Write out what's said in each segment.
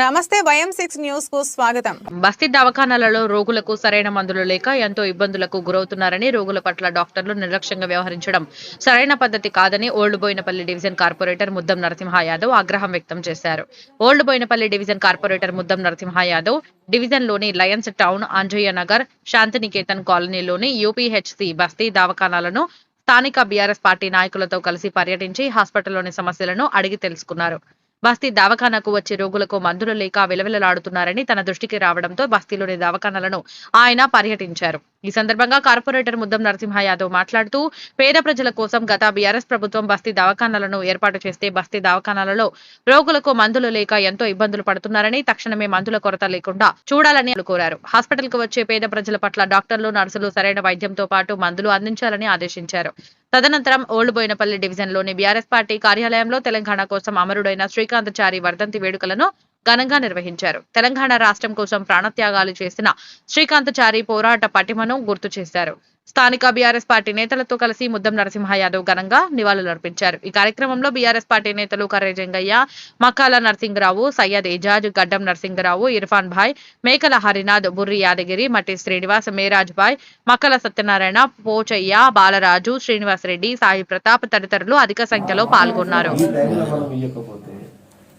నమస్తే వయం సిక్స్ న్యూస్కు స్వాగతం. బస్తీ దవాఖానాలలో రోగులకు సరైన మందులు లేక ఎంతో ఇబ్బందులకు గురవుతున్నారని రోగుల పట్ల డాక్టర్లు నిర్లక్ష్యంగా వ్యవహరించడం సరైన పద్ధతి కాదని old Bowenpally division corporator Muddam Narasimha Yadav ఆగ్రహం వ్యక్తం చేశారు. Old Bowenpally division corporator Muddam Narasimha Yadav డివిజన్లోని లయన్స్ టౌన్ అంజయ్య నగర్ శాంతినికేతన్ కాలనీలోని యూపీహెచ్సి బస్తీ దవాఖానాలను స్థానిక బీఆర్ఎస్ పార్టీ నాయకులతో కలిసి పర్యటించి హాస్పిటల్లోని సమస్యలను అడిగి తెలుసుకున్నారు. బస్తీ దవాఖానకు వచ్చే రోగులకు మందులు లేక విలవిలలాడుతున్నారని తన దృష్టికి రావడంతో బస్తీలోని దవాఖానాలను ఆయన పర్యటించారు. ఈ సందర్భంగా కార్పొరేటర్ ముద్దం నరసింహ యాదవ్ మాట్లాడుతూ పేద ప్రజల కోసం గత బీఆర్ఎస్ ప్రభుత్వం బస్తీ దవాఖానాలను ఏర్పాటు చేస్తే బస్తీ దవాఖానాలలో రోగులకు మందులు లేక ఎంతో ఇబ్బందులు పడుతున్నారని తక్షణమే మందుల కొరత లేకుండా చూడాలని కోరారు. హాస్పిటల్కు వచ్చే పేద ప్రజల పట్ల డాక్టర్లు నర్సులు సరైన వైద్యంతో పాటు మందులు అందించాలని ఆదేశించారు. తదనంతరం ఓల్డ్ బోయినపల్లి డివిజన్లోని బీఆర్ఎస్ పార్టీ కార్యాలయంలో తెలంగాణ కోసం అమరుడైన శ్రీకాంతచారి వర్ధంతి వేడుకలను ఘనంగా నిర్వహించారు. తెలంగాణ రాష్ట్రం కోసం ప్రాణత్యాగాలు చేసిన శ్రీకాంతచారి పోరాట పటిమను గుర్తు చేశారు. స్థానిక బీఆర్ఎస్ పార్టీ నేతలతో కలిసి ముద్దం నరసింహ యాదవ్ ఘనంగా నివాళులర్పించారు. ఈ కార్యక్రమంలో బీఆర్ఎస్ పార్టీ నేతలు కర్రే జంగయ్య మక్కాల నరసింగరావు సయ్యద్ ఏజాజ్ గడ్డం నరసింగరావు ఇర్ఫాన్ భాయ్ మేకల హరినాథ్ బుర్రి యాదగిరి మట్టి శ్రీనివాస్ మేరాజ్ భాయ్ మక్కల సత్యనారాయణ పోచయ్య బాలరాజు శ్రీనివాస్ రెడ్డి సాయి ప్రతాప్ తదితరులు అధిక సంఖ్యలో పాల్గొన్నారు. ఈ టైంలో మనం ఇవ్వకపోతే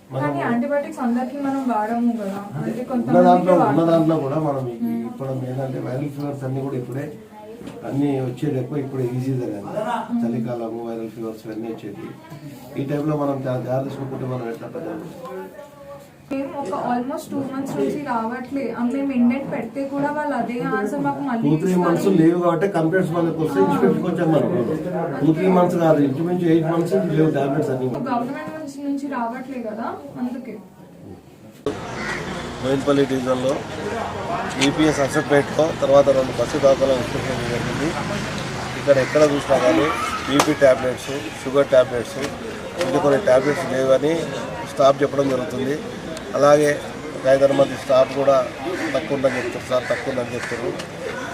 మనం కానీ యాంటీబయాటిక్స్ అందరికి మనం వాడము కదా. అంటే ఉన్న దాంట్లో కొంతమంది ఉన్న దాంట్లో కూడా మనం ఈ- ఇప్పుడు ఏంటంటే వైరల్ ఫీవర్స్ అన్ని కూడా ఇప్పుడే అన్ని వచ్చేది ఎక్కువ ఇప్పుడు ఈ సీజన్ అది చలికాలము వైరల్ ఫీవర్స్ అన్నీ వచ్చేది ఈ టైంలో మనం జాగ్రత్త మనం ఎట్లా ఒక ఆల్మోస్ట్ టూ మంత్స్ నుంచి రావట్లే. ఆ మేము ఇండెంట్ పెడితే కూడా వాళ్ళు అదే ఆన్సర్ మాకు మళ్ళీ టూ త్రీ మంత్స్ లేవు కాబట్టి కంప్లైంట్స్ మనకు వస్తే కొంచెం మనం. టూ త్రీ మంత్స్ కాదు. ఇంచుమించు ఎయిట్ మంత్స్ లేవు టాబ్లెట్స్ అన్ని. గవర్నమెంట్ నుంచి నుంచి రావట్లే కదా అందుకే. బోయినపల్లి డివిజన్లో ఈపీఎస్ అసెట్పేట్లో తర్వాత రెండు బస్సు దాఖలు ఇన్స్పెక్షన్ జరిగింది. ఇక్కడ ఎక్కడ చూసినా కానీ బీపీ ట్యాబ్లెట్స్ షుగర్ ట్యాబ్లెట్స్ ఇంకా కొన్ని ట్యాబ్లెట్స్ లేవని స్టాఫ్ చెప్పడం జరుగుతుంది. అలాగే ఒక ఐదారు మంది స్టాఫ్ కూడా తక్కువ ఉందని చెప్తారు సార్ తక్కువ ఉందని చెప్తారు.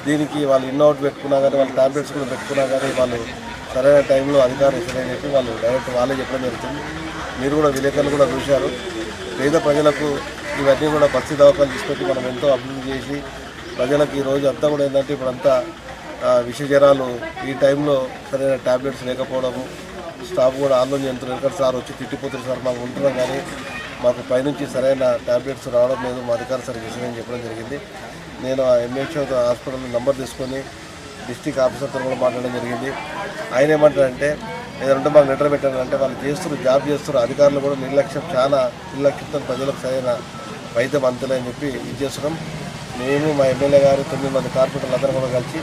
దీనికి వాళ్ళు ఇన్అవుట్ పెట్టుకున్నా కానీ వాళ్ళు ట్యాబ్లెట్స్ కూడా పెట్టుకున్నా కానీ వాళ్ళు సరైన టైంలో అధికారులు ఇస్తారని చెప్పి వాళ్ళు డైరెక్ట్ వాళ్ళే చెప్పడం జరుగుతుంది. మీరు కూడా విలేకరులు కూడా చూశారు. పేద ప్రజలకు ఇవన్నీ కూడా బస్సు దవాఖాలు తీసుకొచ్చి మనం ఎంతో అభివృద్ధి చేసి ప్రజలకు ఈ రోజు అంతా కూడా ఏంటంటే ఇప్పుడు అంతా విష ఈ టైంలో సరైన ట్యాబ్లెట్స్ లేకపోవడము స్టాఫ్ కూడా ఆందోళన చెందుతున్నారు. ఎందుకంటే సార్ వచ్చి తిట్టిపోతున్నారు సార్ మాకు ఉంటున్నాం కానీ మాకు పైనుంచి సరైన ట్యాబ్లెట్స్ రావడం లేదు మా అధికారులు సరిగ్గా ఇస్తారని చెప్పడం జరిగింది. నేను ఆ ఎంహెచ్ఓ హాస్పిటల్ నంబర్ తీసుకొని డిస్టిక్ ఆఫీసర్తో కూడా మాట్లాడడం జరిగింది. ఆయన ఏమంటారంటే ఏదంటే మాకు లెటర్ పెట్టారంటే వాళ్ళు చేస్తున్నారు జాబ్ చేస్తున్నారు అధికారులు కూడా నిర్లక్ష్యం చాలా నిర్లక్ష్యంతో ప్రజలకు సరైన వైద్యం అంతలేని చెప్పి ఇది చేస్తున్నాం. మేము మా ఎమ్మెల్యే గారు తొమ్మిది మంది కార్పొరేటర్లు అందరం కూడా కలిసి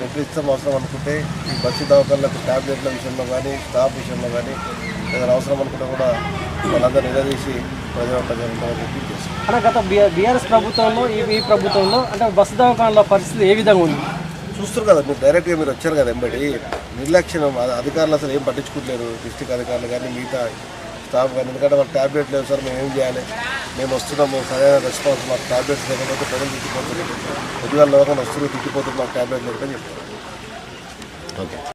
నిర్దిష్టం అవసరం అనుకుంటే ఈ బస్సు దవాఖాన్లకు ట్యాబ్లెట్ల విషయంలో కానీ స్టాఫ్ విషయంలో కానీ ఏదైనా అవసరం అనుకుంటే కూడా వాళ్ళందరూ నిలదీసి ప్రజల ప్రజలు గత బీఆర్ఎస్ ప్రభుత్వంలో ఈ ప్రభుత్వంలో అంటే బస్సు దవాఖానాల పరిస్థితి ఏ విధంగా ఉంది? చూస్తారు కదా మీరు డైరెక్ట్గా మీరు వచ్చారు కదా ఎంబడి. నిర్లక్ష్యం అధికారులు అసలు ఏం పట్టించుకోవట్లేరు డిస్టిక్ అధికారులు కానీ మిగతా స్టాఫ్ కానీ. ఎందుకంటే వాళ్ళు ట్యాబ్లెట్ లేవు సార్ మేము ఏం చేయాలి? మేము వస్తున్నాము సరైన రెస్పాన్స్ మాకు ట్యాబ్లెట్స్ లేకపోతే ప్రజలు తిట్టిపోతున్నారు ఉద్యోగాలు లోకం వస్తున్నారు తిట్టిపోతున్నారు మాకు ట్యాబ్లెట్ లేకపోతే చెప్తారు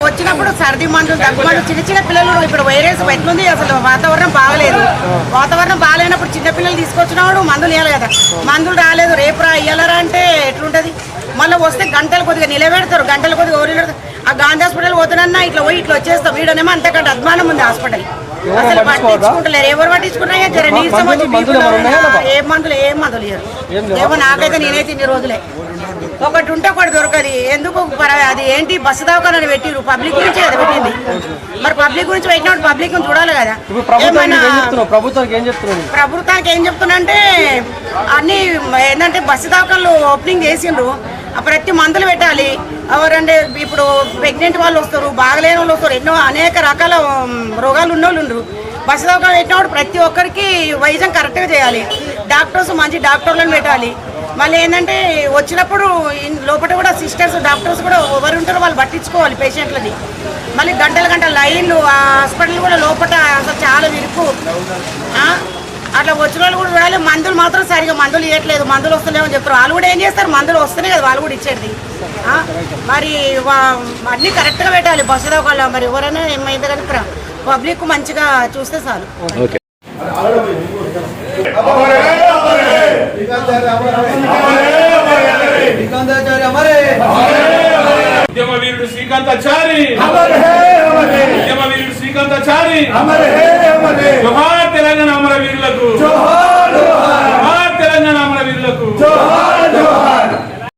వచ్చినప్పుడు సర్ది మందులు దగ్గు మందులు చిన్న చిన్న పిల్లలు ఇప్పుడు వైరస్ ఎట్లుంది? అసలు వాతావరణం బాగలేదు. వాతావరణం బాగాలేనప్పుడు చిన్న పిల్లలు తీసుకొచ్చినప్పుడు మందులు ఇవ్వాలి కదా. మందులు రాలేదు. రేపు రా ఇయ్యాలరా అంటే ఎట్లుంటది? మళ్ళీ వస్తే గంటలు కొద్దిగా నిలబెడతారు. గంటలు కొద్దిగా ఓరి ఆ గాంధీ హాస్పిటల్ పోతున్నా ఇట్లా పోయి ఇట్లా వచ్చేస్తాం. వీడనేమో అంతకంటే అద్మానం ఉంది హాస్పిటల్. అసలు పట్టించుకుంటలేరు. ఎవరు పట్టించుకున్నా జర నీరసం వచ్చి? ఏ మందులు ఏం మందులు ఇయ్యరు. ఏమో నాకైతే నేనైతే ఇన్ని రోజులే. ఒకటి ఉంటే ఒకటి దొరకదు. ఎందుకు? అది ఏంటి? బస్సు దవాఖానని పెట్టిరు పబ్లిక్ గురించి కదా పెట్టింది. మరి పబ్లిక్ గురించి పెట్టినప్పుడు పబ్లిక్ చూడాలి కదా. ప్రభుత్వానికి ఏం చెప్తున్నావు? ప్రభుత్వానికి ఏం చెప్తున్నంటే అన్ని ఏంటంటే బస్సు దవాఖానలు ఓపెనింగ్ చేసిండ్రు. ప్రతి మందులు పెట్టాలి. ఎవరంటే ఇప్పుడు ప్రెగ్నెంట్ వాళ్ళు వస్తారు బాగలేని వాళ్ళు వస్తారు. ఎన్నో అనేక రకాల రోగాలు ఉన్న వాళ్ళు ఉండరు. బస్సు దవాఖాన పెట్టినప్పుడు ప్రతి ఒక్కరికి వైద్యం కరెక్ట్గా చేయాలి. డాక్టర్స్ మంచి డాక్టర్లను పెట్టాలి. మళ్ళీ ఏంటంటే వచ్చినప్పుడు లోపల కూడా సిస్టర్స్ డాక్టర్స్ కూడా ఎవరు ఉంటారో వాళ్ళు పట్టించుకోవాలి పేషెంట్లని. మళ్ళీ గంటల గంట లైన్లు ఆ హాస్పిటల్ కూడా లోపల అసలు చాలా విరుకు. అట్లా వచ్చిన వాళ్ళు కూడా చూడాలి మందులు మాత్రం సరిగా మందులు ఇవ్వట్లేదు మందులు వస్తలేమని చెప్తారు వాళ్ళు కూడా ఏం చేస్తారు? మందులు వస్తున్నాయి కదా వాళ్ళు కూడా ఇచ్చేది. మరి అన్నీ కరెక్ట్గా పెట్టాలి. బస్సు దాకా మరి ఎవరైనా ఏమైంది కానీ పబ్లిక్ మంచిగా చూస్తే చాలు ఓకే శ్రీకాంతాచారి అమర్ హే అమర్ హే ఉద్యమ వీరుడు శ్రీకాంతాచారి అమర్ హే అమర్. హే జోహార్ తెలంగాణ అమర